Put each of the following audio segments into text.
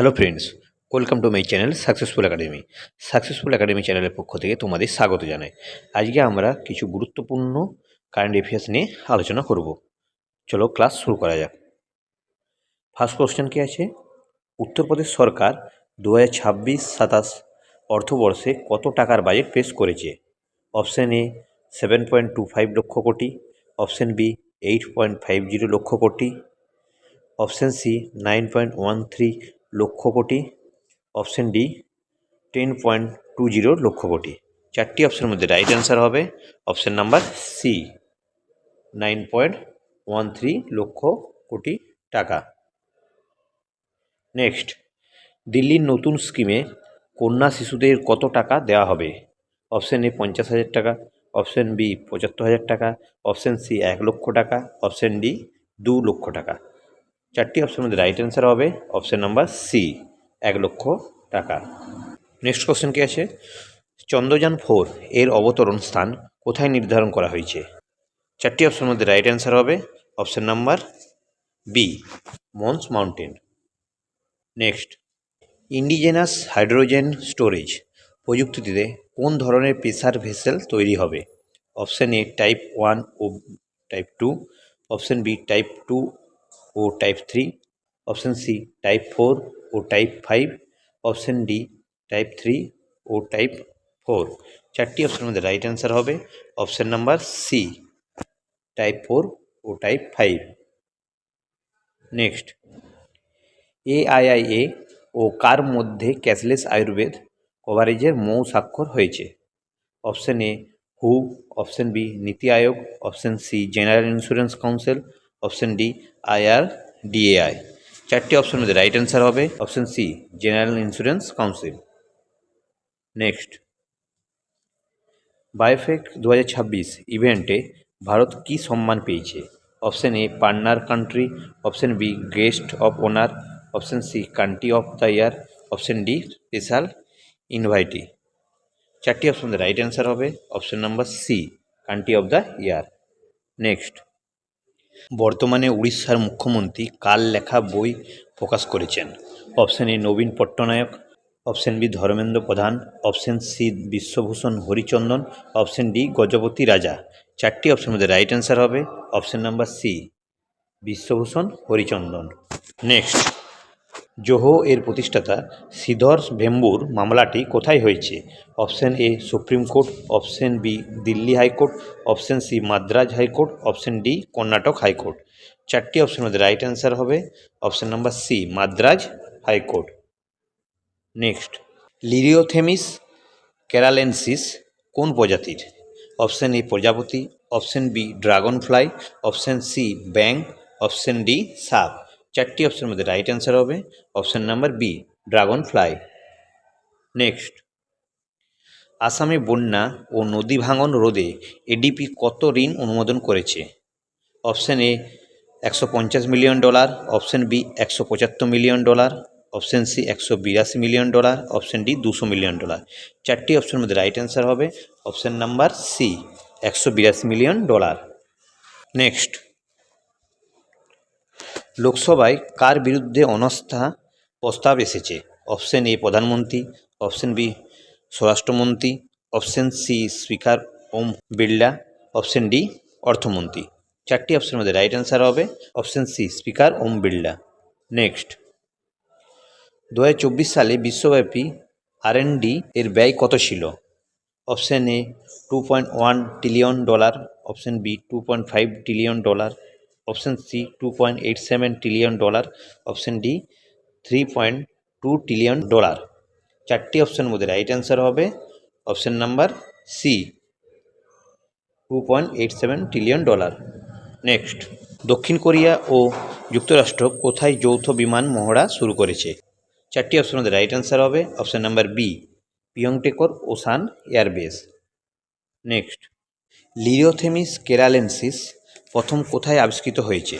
Hello friends welcome to my channel successful academy successful academy চ্যানেলের পক্ষ থেকে তোমাদের স্বাগত জানাই। আজকে আমরা কিছু গুরুত্বপূর্ণ কারেন্ট অ্যাফেয়ার্স নিয়ে আলোচনা করব। চলো ক্লাস শুরু করা যাক। ফার্স্ট কোশ্চেন কি আছে? উত্তরপ্রদেশ সরকার দু হাজার ছাব্বিশ সাতাশ অর্থবর্ষে কত টাকার বাজেট পেশ করেছে? Option A seven point two five lakh crore. Option B eight point five zero lakh crore. Option C nine point one three lakh crore option D ten point two zero lakh crore চারটি অপশানের মধ্যে right answer হবে। Option number C nine point one three lakh crore টাকা। Next দিল্লির নতুন স্কিমে কন্যা শিশুদের কত টাকা দেওয়া হবে? অপশান এ পঞ্চাশ হাজার টাকা, অপশান বি পঁচাত্তর হাজার টাকা, অপশান সি এক লক্ষ টাকা, অপশান ডি দু লক্ষ টাকা। চারটি অপশানের মধ্যে রাইট অ্যান্সার হবে অপশান নাম্বার সি এক লক্ষ টাকা। নেক্সট কোশ্চেন কি আছে? চন্দ্রযান ফোর এর অবতরণ স্থান কোথায় নির্ধারণ করা হয়েছে? চারটি অপশানের মধ্যে রাইট অ্যান্সার হবে option number B Mons mountain next indigenous hydrogen storage প্রযুক্তিতে কোন ধরনের প্রেসার ভেসেল তৈরি হবে? Option A type one O type two option B type two O type three option C type four O type five option D type three O type four চারটি অপশানের মধ্যে right answer হবে। Option number C type four ও type five next AIIA ও কার মধ্যে cashless Ayurveda কভারেজের মৌ স্বাক্ষর হয়েছে? Option A who option B NITI Aayog. Option C general insurance council option D IRDAI চারটি অপশানের মধ্যে রাইট অ্যান্সার হবে। Option C general insurance council next BioFach দু হাজার ছাব্বিশ ইভেন্টে ভারত কী সম্মান পেয়েছে? Option A partner country option B guest of honour option C country of the year option D special invitee চারটি অপশন রাইট অ্যান্সার হবে। Option number C country of the year next বর্তমানে উড়িষ্যার মুখ্যমন্ত্রী কাল লেখা বই প্রকাশ করেছেন। Option A Nabin Patnaik, option B Dharmendra Pradhan, option C Biswabhusan Harichandan, option D Gajapati Raja. চারটি অপশনের মধ্যে রাইট অ্যান্সার হবে, option number C Biswabhusan Harichandan. Next Zoho এর প্রতিষ্ঠাতা শ্রীধর ভেম্বুর মামলাটি কোথায় হয়েছে? Option A, supreme court. Option B, Delhi high court. Option C, Madras high court. Option D, Karnataka high court. চারটি অপশনের মধ্যে রাইট অ্যান্সার হবে। Option number C, Madras high court. Next Lyriothemis keralensis কোন প্রজাতির? অপশন এ, প্রজাপতি। Option B dragonfly option C ব্যাং option D, সাপ। চারটি অপশনের মধ্যে রাইট অ্যান্সার হবে। Option number B dragonfly next আসামে বন্যা ও নদী ভাঙন রোধে এডিপি কত ঋণ অনুমোদন করেছে? অপশন এ একশো পঞ্চাশ মিলিয়ন ডলার অপশন বি একশো পঁচাত্তর মিলিয়ন ডলার অপশন সি একশো বিরাশি মিলিয়ন ডলার অপশন ডি দুশো মিলিয়ন ডলার চারটি অপশনের মধ্যে রাইট অ্যান্সার হবে। অপশন নাম্বার সি একশো বিরাশি মিলিয়ন ডলার নেক্সট লোকসভায় কার বিরুদ্ধে অনাস্থা প্রস্তাব এসেছে? অপশন এ, প্রধানমন্ত্রী। অপশন বি, স্বরাষ্ট্রমন্ত্রী। Option C, speaker Om Birla. Option D, অর্থমন্ত্রী। চারটি অপশনের মধ্যে রাইট অ্যান্সার হবে। Option C, speaker Om Birla. Next দু হাজার চব্বিশ সালে বিশ্বব্যাপী আর এর ব্যয় কত ছিল? Option A two point one trillion dollar option B two point five trillion dollar option C two point eight seven trillion dollar option D three point two trillion dollar চারটি অপশনের মধ্যে রাইট অ্যান্সার হবে। Option number C two point eight seven trillion dollar next দক্ষিণ Korea ও যুক্তরাষ্ট্র কোথায় যৌথ বিমান মহড়া শুরু করেছে? চারটি অপশনের মধ্যে রাইট অ্যান্সার হবে। Option number B পিয়ংটেকর Osan airbase next Lyriothemis keralensis প্রথম কোথায় আবিষ্কৃত হয়েছে?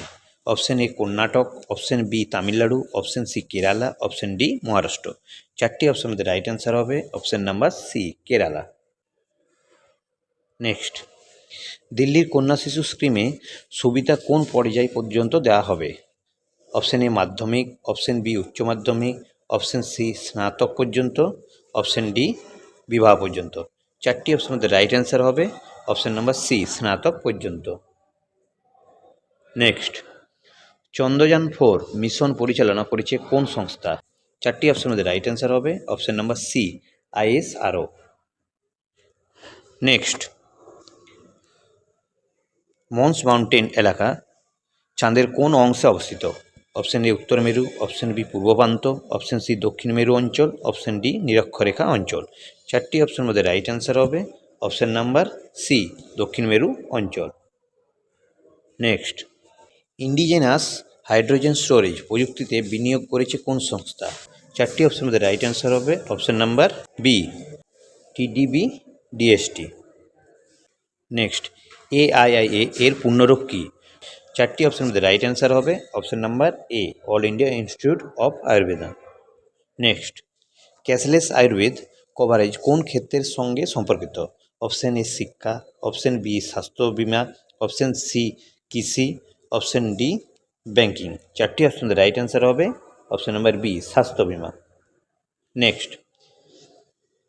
Option A Karnataka, option B Tamil Nadu, option C Kerala, option D Maharashtra. চারটি অপশনের মধ্যে রাইট অ্যান্সার হবে option number C Kerala. Next দিল্লির কন্যা শিশু স্কিমে সুবিধা কোন পর্যায় পর্যন্ত দেওয়া হবে? অপশন এ মাধ্যমিক, অপশন বি উচ্চ মাধ্যমিক, অপশন সি স্নাতক পর্যন্ত, অপশন ডি বিবাহ পর্যন্ত। চারটি অপশন মধ্যে রাইট অ্যান্সার হবে অপশন নাম্বার সি স্নাতক পর্যন্ত। নেক্সট চন্দ্রযান ফোর মিশন পরিচালনা করেছে কোন সংস্থা? চারটি অপশনের মধ্যে রাইট অ্যান্সার হবে option number C ISRO next Mons mountain এলাকা, চাঁদের কোন অংশে অবস্থিত? অপশন এ উত্তর মেরু অপশন বি পূর্ব প্রান্ত অপশন সি দক্ষিণ মেরু অঞ্চল অপশন ডি নিরক্ষরেখা অঞ্চল। চারটি অপশনের মধ্যে রাইট অ্যান্সার হবে অপশন নাম্বার সি দক্ষিণ মেরু অঞ্চল। নেক্সট ইন্ডিজেনাস হাইড্রোজেন স্টোরেজ প্রযুক্তিতে বিনিয়োগ করেছে কোন সংস্থা? চারটি অপশনের মধ্যে রাইট অ্যান্সার হবে। Option number B TDB DST next AIIA এর পূর্ণরূপ কী? চারটি অপশনের মধ্যে রাইট অ্যান্সার হবে। Option number A all India institute of Ayurveda next cashless Ayurveda coverage কোন ক্ষেত্রের সঙ্গে সম্পর্কিত? অপশন এ শিক্ষা অপশন বি স্বাস্থ্য বিমা অপশন সি কৃষি অপশন ডি ব্যাংকিং চারটি অপশন রাইট অ্যান্সার হবে। অপশন নাম্বার বি স্বাস্থ্য বিমা। নেক্সট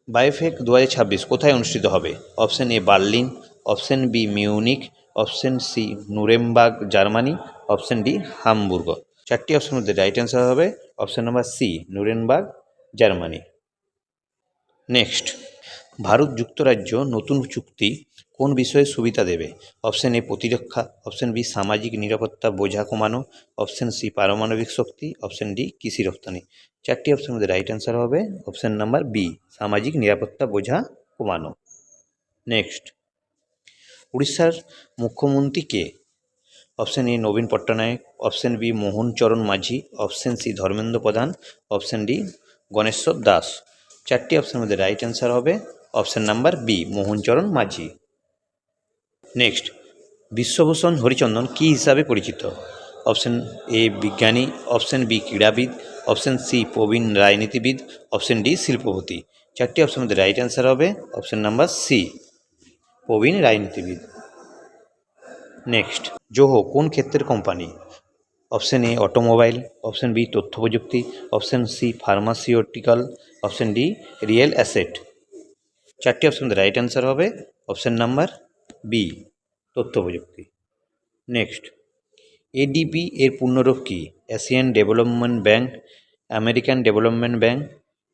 বায়োফেক দু হাজার ছাব্বিশ কোথায় অনুষ্ঠিত হবে? Option A Berlin. Option B Munich option C Nuremberg Germany. Option D Hamburg. চারটি অপশনের মধ্যে রাইট অ্যান্সার হবে। Option number C Nuremberg Germany. Next Bharat যুক্তরাজ্য নতুন চুক্তি কোন বিষয়ে সুবিধা দেবে? অপশন এ প্রতিরক্ষা, অপশন বি সামাজিক নিরাপত্তা, বোঝা কমানো, অপশন সি পারমাণবিক শক্তি, অপশন ডি কৃষি রপ্তানি। চারটি অপশনের মধ্যে রাইট অ্যান্সার হবে, অপশন নাম্বার বি, সামাজিক নিরাপত্তা, বোঝা কমানো। নেক্সট উড়িষ্যার মুখ্যমন্ত্রী কে? অপশন এ নবীন Patnaik, option B Mohan Charan Majhi, option C Dharmendra Pradhan, option D Ganeswar Das. চারটি অপশনের মধ্যে রাইট অ্যান্সার হবে, option number B Mohan Charan Majhi. Next Biswabhusan হরিচন্দন কি হিসাবে পরিচিত? অপশন এ বিজ্ঞানী অপশন বি ক্রীড়াবিদ অপশন সি প্রবীণ রাজনীতিবিদ অপশন ডি শিল্পপতি। চারটি অপশনের মধ্যে রাইট অ্যান্সার হবে অপশন নাম্বার সি প্রবীণ রাজনীতিবিদ। নেক্সট জোহো, কোন ক্ষেত্রের company option A automobile option B তথ্য প্রযুক্তি option C pharmaceutical option D real asset চারটি অপশন মধ্যে রাইট অ্যান্সার হবে অপশন নাম্বার বি তথ্য প্রযুক্তি নেক্সট এডিবি এর পূর্ণরূপ কী? Asian development bank, American development bank,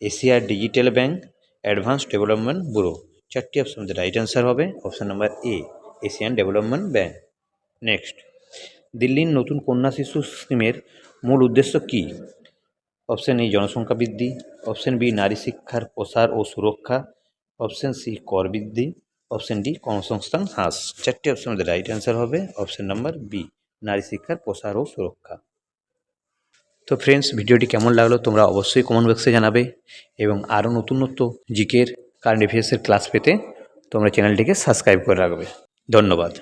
Asia digital bank advance development bureau. চারটি অপশন রাইট অ্যান্সার হবে। Option number A Asian development bank. Next, দিল্লির নতুন কন্যা শিশু স্কিমের মূল উদ্দেশ্য কী? অপশন এ জনসংখ্যা বৃদ্ধি। অপশন বি নারী শিক্ষার প্রসার ও সুরক্ষা। অপশন সি কর বৃদ্ধি। অপশন ডি, কর্মসংস্থান হ্রাস চারটি অপশান মধ্যে রাইট অ্যান্সার হবে, অপশন নাম্বার বি নারী শিক্ষার প্রসার ও সুরক্ষা। তো ফ্রেন্ডস ভিডিওটি কেমন লাগল তোমরা অবশ্যই কমেন্ট বক্সে জানাবে এবং আরও নতুন নতুন জিকের কারেন্ট অ্যাফেয়ার্সের ক্লাস পেতে তোমরা চ্যানেলটিকে সাবস্ক্রাইব করে রাখবে। ধন্যবাদ।